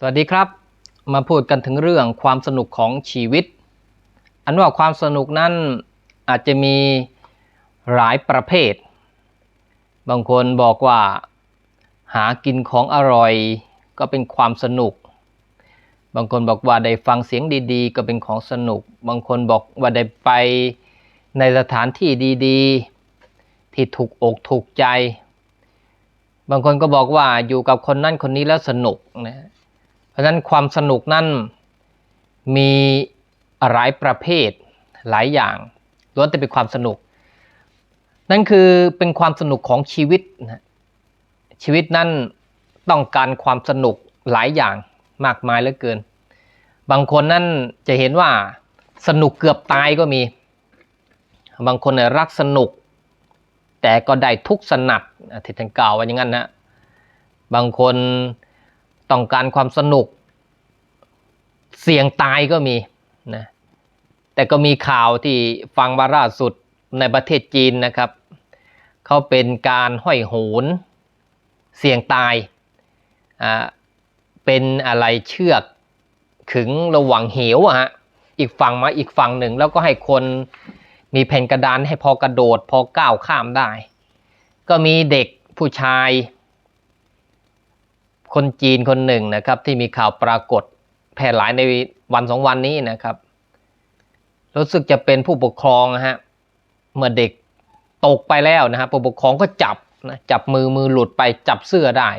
สวัสดีครับ มาพูดกันถึงเรื่องความสนุกของชีวิต อันว่าความสนุกนั้นอาจจะมีหลายประเภท บางคนบอกว่า หากินของอร่อยก็เป็นความสนุก บางคนบอกว่าได้ฟังเสียงดีๆ ก็เป็นของสนุก บางคนบอกว่าได้ไปในสถานที่ดีๆ ที่ถูกอกถูกใจ บางคนก็บอกว่าอยู่กับคนนั้นคนนี้แล้วสนุกนะ ราะฉะนั้นความสนุกนั่นมีหลายประเภทหลายอย่างล้วนแต่เป็นความสนุก นั่นคือเป็นความสนุกของชีวิตนะชีวิตนั้นต้องการความสนุกหลายอย่างมากมายเหลือเกิน บางคนนั่นจะเห็นว่าสนุกเกือบตายก็มี บางคนเนี่ยรักสนุก แต่ก็ได้ทุกข์สนัดที่ท่านกล่าวว่าอย่างนั้นนะบางคนต้องการความสนุก เสี่ยงตายก็มีนะแต่ก็มีข่าวที่ฟังมาล่าสุดในประเทศจีนนะครับเขาเป็นการห้อยโหน เสี่ยงตายอ่าเป็นอะไรเชือกขึงระหว่างเหวอะฮะอีกฝั่งมาอีกฝั่งหนึ่ง แล้วก็ให้คนมีแผ่นกระดานให้พอกระโดด พอก้าวข้ามได้ ก็มีเด็กผู้ชาย คนจีนคนหนึ่งนะครับที่มีข่าวปรากฏ แพร่หลายในวันสองวันนี้นะครับ รู้สึกจะเป็นผู้ปกครองนะฮะเมื่อเด็กตกไปแล้วนะฮะผู้ปกครองก็จับนะจับมือมือหลุดไปจับเสื้อได้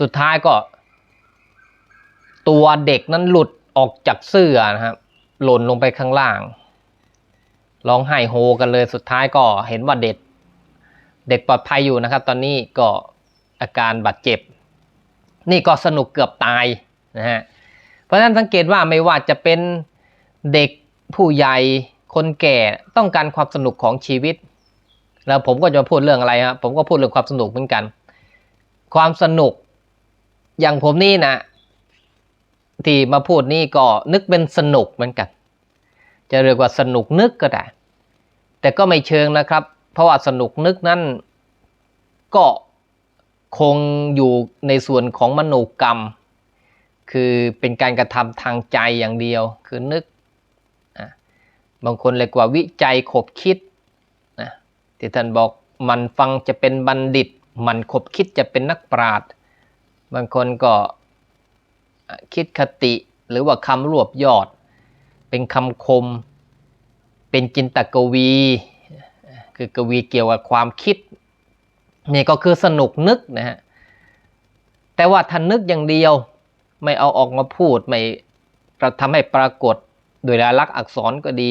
สุดท้ายก็ ตัวเด็กนั้นหลุดออกจากเสื้อนะครับหล่นลงไปข้างล่างร้องไห้โฮกันเลยสุดท้ายก็เห็นว่าเด็กเด็กปลอดภัยอยู่นะครับ ตอนนี้ก็อาการบาดเจ็บ นี่ก็สนุกเกือบตายนะฮะ เพราะฉะนั้นสังเกตว่าไม่ว่าจะเป็นเด็กผู้ใหญ่คนแก่ต้องการความสนุกของชีวิต แล้วผมก็จะพูดเรื่องอะไรครับผมก็พูดเรื่องความสนุกเหมือนกัน ความสนุกอย่างผมนี่นะที่มาพูดนี่ก็นึกเป็นสนุกเหมือนกัน จะเรียกว่าสนุกนึกก็ได้ แต่ก็ไม่เชิงนะครับ เพราะว่าสนุกนึกนั้นก็คงอยู่ในส่วนของมโนกรรม คือเป็นการกระทำทางใจอย่างเดียว คือนึกบางคนเรียกว่าวิจัยขบคิดนะที่ท่านบอกมันฟังจะเป็นบัณฑิต มันขบคิดจะเป็นนักปราชญ์บางคนก็คิดคติหรือว่าคำรวบยอด เป็นคำคม เป็นจินตกวี คือกวีเกี่ยวกับความคิดนี่ก็คือสนุกนึกนะฮะแต่ว่าท่านนึกอย่างเดียว ไม่เอาออกมาพูดไม่ทำให้ปรากฏโดยลายลักษณ์อักษรก็ดี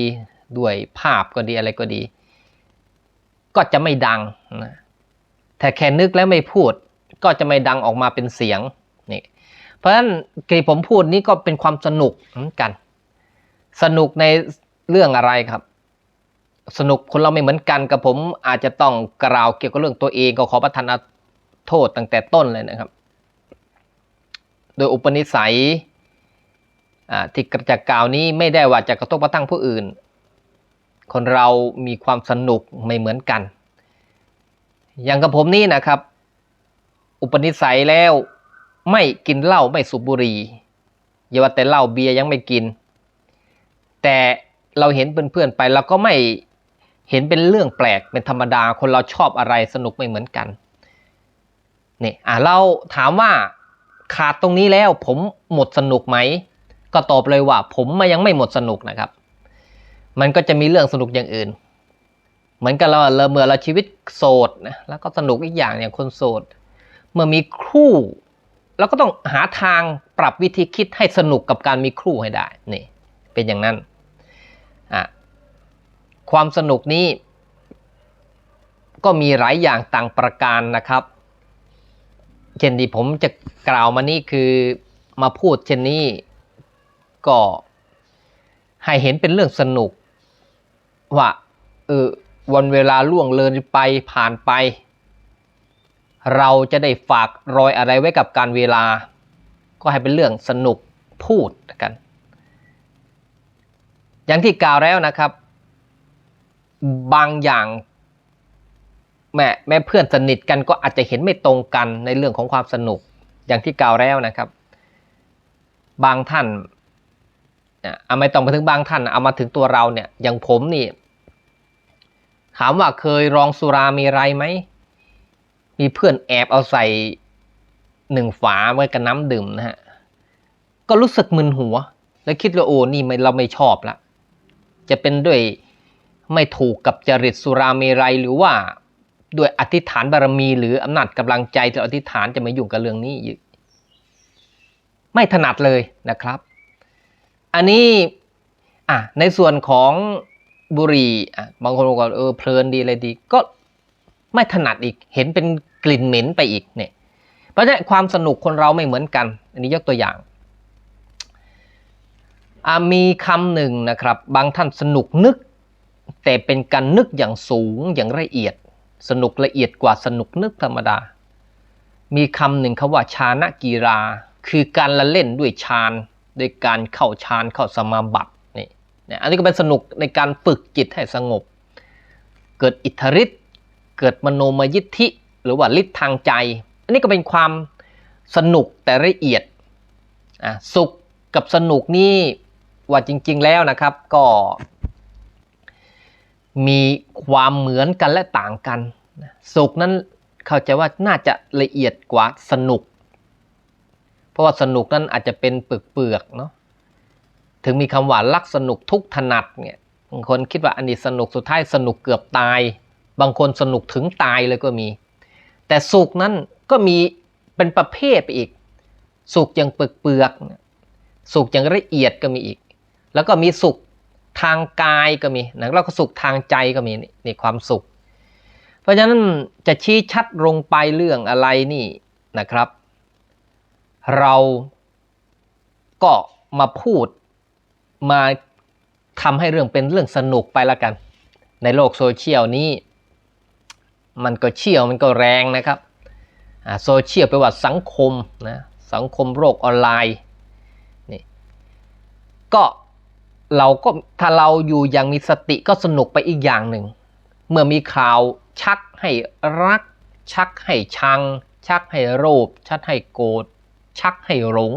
ด้วยภาพก็ดีอะไรก็ดี ก็จะไม่ดังนะแต่แค่นึกแล้วไม่พูด ก็จะไม่ดังออกมาเป็นเสียงนี่เพราะฉะนั้นที่ผมพูดนี้ก็เป็นความสนุกเหมือนกัน สนุกในเรื่องอะไรครับ สนุกคนเราไม่เหมือนกันกับผมอาจจะต้องกล่าวเกี่ยวกับเรื่องตัวเองก็ขอประทานโทษตั้งแต่ต้นเลยนะครับ โดยอุปนิสัยที่กระจากกล่าวนี้ไม่ได้ว่าจะกระทบกระทั่งผู้อื่น คนเรามีความสนุกไม่เหมือนกัน อย่างกับผมนี่นะครับ อุปนิสัยแล้วไม่กินเหล้าไม่สูบบุหรี่อย่าว่าแต่เหล้าเบียร์ยังไม่กิน แต่เราเห็นเพื่อนๆไปเราก็ไม่เห็นเป็นเรื่องแปลกเป็นธรรมดาคนเราชอบอะไรสนุกไม่เหมือนกันนี่อะเราถามว่า ขาดตรงนี้แล้วผมหมดสนุกไหม ก็ตอบเลยว่า ผมมายังไม่หมดสนุกนะครับ มันก็จะมีเรื่องสนุกอย่างอื่น เหมือนกับเราเมื่อเราชีวิตโสดนะแล้วก็สนุกอีกอย่างอย่างคนโสด เมื่อมีคู่เราก็ต้องหาทางปรับวิธีคิดให้สนุกกับการมีคู่ให้ได้นี่เป็นอย่างนั้นอะความสนุกนี้ก็มีหลายอย่างต่างประการนะครับ เช่นที่ผมจะกล่าวมานี่คือมาพูดเช่นนี้ก็ให้เห็นเป็นเรื่องสนุก ว่าเออวันเวลาล่วงเลยไปผ่านไป เราจะได้ฝากรอยอะไรไว้กับการเวลา ก็ให้เป็นเรื่องสนุกพูดกัน อย่างที่กล่าวแล้วนะครับ บางอย่าง แม่แม่เพื่อนสนิทกันก็อาจจะเห็นไม่ตรงกันในเรื่องของความสนุกอย่างที่กล่าวแล้วนะครับ บางท่านอะเอาไม่ต้องไปถึงบางท่านเอามาถึงตัวเราเนี่ยอย่างผมนี่ ถามว่าเคยลองสุรามีไรไหมมีเพื่อนแอบเอาใส่หนึ่งฝาไว้กับน้ำดื่มนะฮะก็รู้สึกมึนหัว แล้วคิดว่าโอ้นี่ไม่เราไม่ชอบละจะเป็นด้วยไม่ถูกกับจริตสุราเมรัยหรือว่า ด้วยอธิษฐานบารมี หรืออำนาจกำลังใจที่อธิษฐานจะมายุ่งกับเรื่องนี้อีกไม่ถนัดเลยนะครับ อันนี้อะในส่วนของบุหรี่อะบางคนบอกว่าเออเพลินดีอะไรดี ก็ไม่ถนัดอีกเห็นเป็นกลิ่นเหม็นไปอีกเนี่ยเพราะฉะนั้นความสนุกคนเราไม่เหมือนกัน อันนี้ยกตัวอย่างมีคำหนึ่งนะครับ บางท่านสนุกนึก แต่เป็นการนึกอย่างสูงอย่างละเอียด สนุกละเอียดกว่าสนุกนึกธรรมดา มีคำหนึ่งคาว่าชาณกีราคือการละเล่นด้วยฌานด้วยการเข้าฌานเข้าสมาบัตินี่นี่อันนี้ก็เป็นสนุกในการฝึกจิตให้สงบ เกิดอิทธิฤทธิ์เกิดมโนมยิทธิ หรือว่าฤทธิ์ทางใจ อันนี้ก็เป็นความสนุกแต่ละเอียดอะสุขกับสนุกนี่ว่าจริง ๆ แล้วนะครับก็ มีความเหมือนกันและต่างกันสุขนั้นเข้าใจว่าน่าจะละเอียดกว่าสนุก เพราะว่าสนุกนั้นอาจจะเป็นเปลือกๆเนาะถึงมีคำว่ารักสนุกทุกถนัดเนี่ยบางคนคิดว่าอันนี้สนุกสุดท้ายสนุกเกือบตาย บางคนสนุกถึงตายเลยก็มี แต่สุขนั้นก็มีเป็นประเภทไปอีก สุขอย่างเปลือกๆสุขอย่างละเอียดก็มีอีก แล้วก็มีสุข ทางกายก็มีนะแล้วก็สุขทางใจก็มีนี่ความสุข เพราะฉะนั้นจะชี้ชัดลงไปเรื่องอะไรนี่นะครับ เราก็มาพูดมาทำให้เรื่องเป็นเรื่องสนุกไปละกัน ในโลกโซเชียลนี้ มันก็เชี่ยวมันก็แรงนะครับโซเชียลแปลว่าสังคมนะสังคมโลกออนไลน์นี่ก็ เราก็ถ้าเราอยู่อย่างมีสติก็สนุกไปอีกอย่างหนึ่ง เมื่อมีข่าวชักให้รัก ชักให้ชัง ชักให้โลภชักให้โกรธชักให้หลง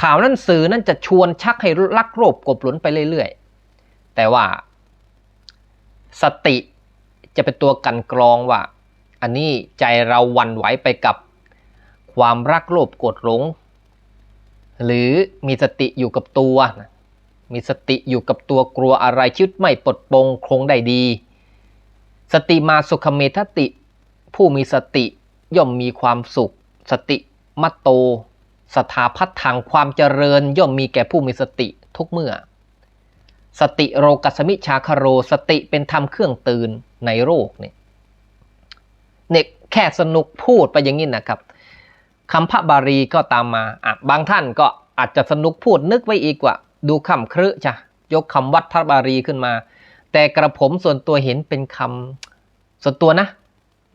ข่าวนั้นสื่อนั้นจะชวนชักให้รักโลภกบหลนไปเรื่อยๆ แต่ว่า สติจะเป็นตัวกันกรองว่า อันนี้ใจเราวันไหวไปกับความรักโลภโกรธหลง หรือมีสติอยู่กับตัวนะ มีสติอยู่กับตัวกลัวอะไรชีวิตไม่ปลดปลงคงได้ดี สติมาสุขเมทติ ผู้มีสติย่อมมีความสุข สติมัตโต สถาพัฒทางความเจริญย่อมมีแก่ผู้มีสติทุกเมื่อ สติโรกัสมิชาคโร สติเป็นธรรมเครื่องตื่นในโรคเนี่ยเนี่ยแค่สนุกพูดไปอย่างนี้นะครับคำพระบาลีก็ตามมา บางท่านก็อาจจะสนุกพูดนึกไว้อีกว่า ดูคำครึจ้ะยกคำวัดพระบาลีขึ้นมา แต่กระผมส่วนตัวเห็นเป็นคำส่วนตัวนะ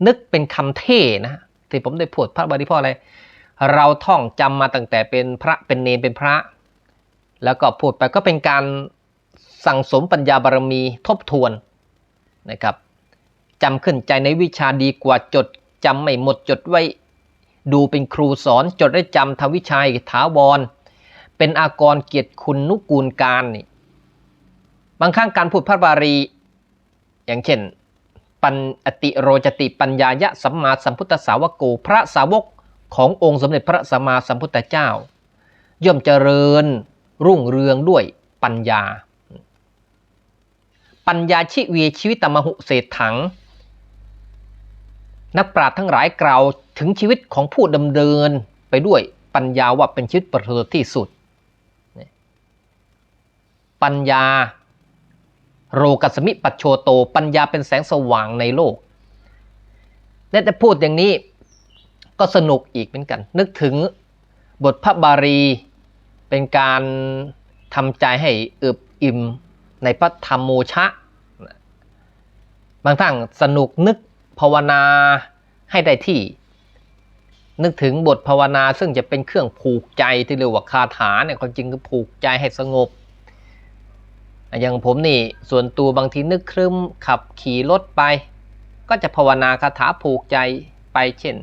นึกเป็นคำเท่นะที่ผมได้พูดพระบาลีเพราะอะไร เราท่องจำมาตั้งแต่เป็นพระเป็นเนรเป็นพระ แล้วก็พูดไปก็เป็นการสั่งสมปัญญาบารมีทบทวนนะครับจำขึ้นใจในวิชาดีกว่าจดจำไม่หมดจดไว้ ดูเป็นครูสอนจดได้จำทำวิชัยถาวร เป็นอากรเกียรติคุณนุกูลการนี่บางครั้งการพูดพระบาลี อย่างเช่น ปัญอติโรจติปัญญายะสัมมาสัมพุทธสาวกโกพระสาวกขององค์สมเด็จพระสัมมาสัมพุทธเจ้า ย่อมเจริญรุ่งเรืองด้วยปัญญา ปัญญาชิเวีชีวิตมหุเศษถัง นักปราชญ์ทั้งหลายกล่าวถึงชีวิตของผู้ดำเนินไปด้วยปัญญาว่าเป็นชีวิตประเสริฐที่สุด ปัญญา โรกัสมิปัจโชโต ปัญญาเป็นแสงสว่างในโลกเนี่ยแต่พูดอย่างนี้ก็สนุกอีกเหมือนกัน นึกถึงบทพระบาลีเป็นการทำใจให้อึบอิ่มในพระธรรมโมชะ บางท่านสนุกนึกภาวนาให้ได้ที่ นึกถึงบทภาวนาซึ่งจะเป็นเครื่องผูกใจที่เรียกว่าคาถาเนี่ยความจริงคือผูกใจให้สงบ อย่างผมนี่ส่วนตัวบางทีนึกครึมขับขี่รถไป ก็จะภาวนาคาถาผูกใจไปเช่น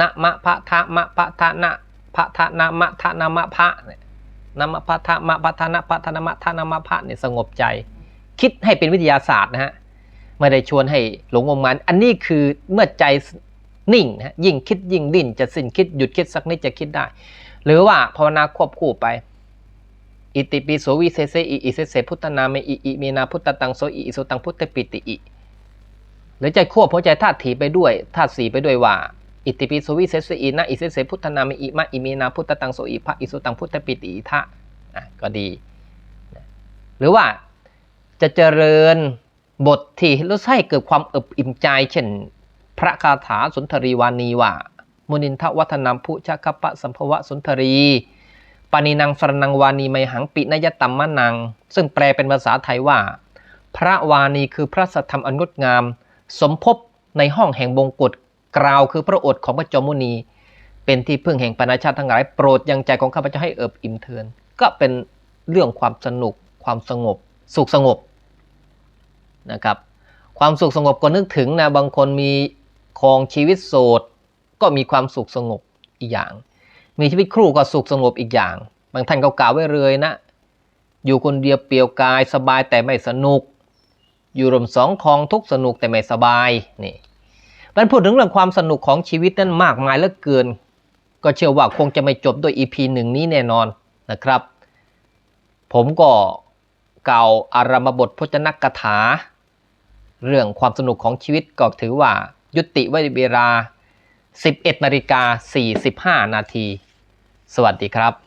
นะมะพะทะมะพะทะนะพะทะนะมะทะนะมะพะเนี่ยนะมะพะทะมะพะทะนะพะทะนะมะทะนะมะพะเนี่ยสงบใจ คิดให้เป็นวิทยาศาสตร์นะฮะไม่ได้ชวนให้หลงงมงานอันนี้คือเมื่อใจนิ่งนะฮะยิ่งคิดยิ่งดิ้นจะสิ้นคิดหยุดคิดสักนิดจะคิดได้ หรือว่าภาวนาควบคู่ไป อิติปิโสวิเศษอิอิเสเสพุทธนาเมอิอิเมนาพุทธตังโสอิอิโสตังพุทธปิติอิหรือใจควบหัวใจธาตุถีไปด้วยธาตุสีไปด้วยว่า อิติปิโสวิเศษอินะอิเสเสพุทธนาเมอิมะอิเมนาพุทธตังโสอิภะอิโสตังพุทธปิติอิทะอะก็ดี หรือว่าจะเจริญบทที่รู้ให้เกิดความเอิบอิ่มใจเช่น พระคาถาสุนทรีวานีว่า มุนินทวัฒนามพุชคปะสัมภวะสุนทรี ปานินังสรนังวานีไมหังปินยตัมมะนัง ซึ่งแปลเป็นภาษาไทยว่า พระวานีคือพระสัทธรรมอันงดงาม สมภพในห้องแห่งบงกฎกล่าวคือพระโอษฐ์ของพระจอมมุนี เป็นที่พึ่งแห่งปณชาติทั้งหลายโปรดยังใจของข้าพเจ้าให้เอิบอิ่มเทิน ก็เป็นเรื่องความสนุก ความสงบ สุขสงบนะครับความสุขสงบก็นึกถึงนะบางคนมีครองชีวิตโสด ก็มีความสุขสงบอีกอย่าง มีชีวิตครู่ก็สุขสงบอีกอย่าง บางท่านก็กล่าวไว้เลยนะ อยู่คนเดียวเปลี่ยวกายสบายแต่ไม่สนุก อยู่รวมสองคองทุกสนุกแต่ไม่สบายนี่มันพูดถึงเรื่องความสนุกของชีวิตนั้นมากมายเหลือเกิน ก็เชื่อว่าคงจะไม่จบด้วย EP หนึ่งนี้แน่นอนนะครับ ผมก็กล่าวอารมบทพจนกถา เรื่องความสนุกของชีวิตก็ถือว่ายุติไว้เวลา 11นาฬิกา45 นาที สวัสดีครับ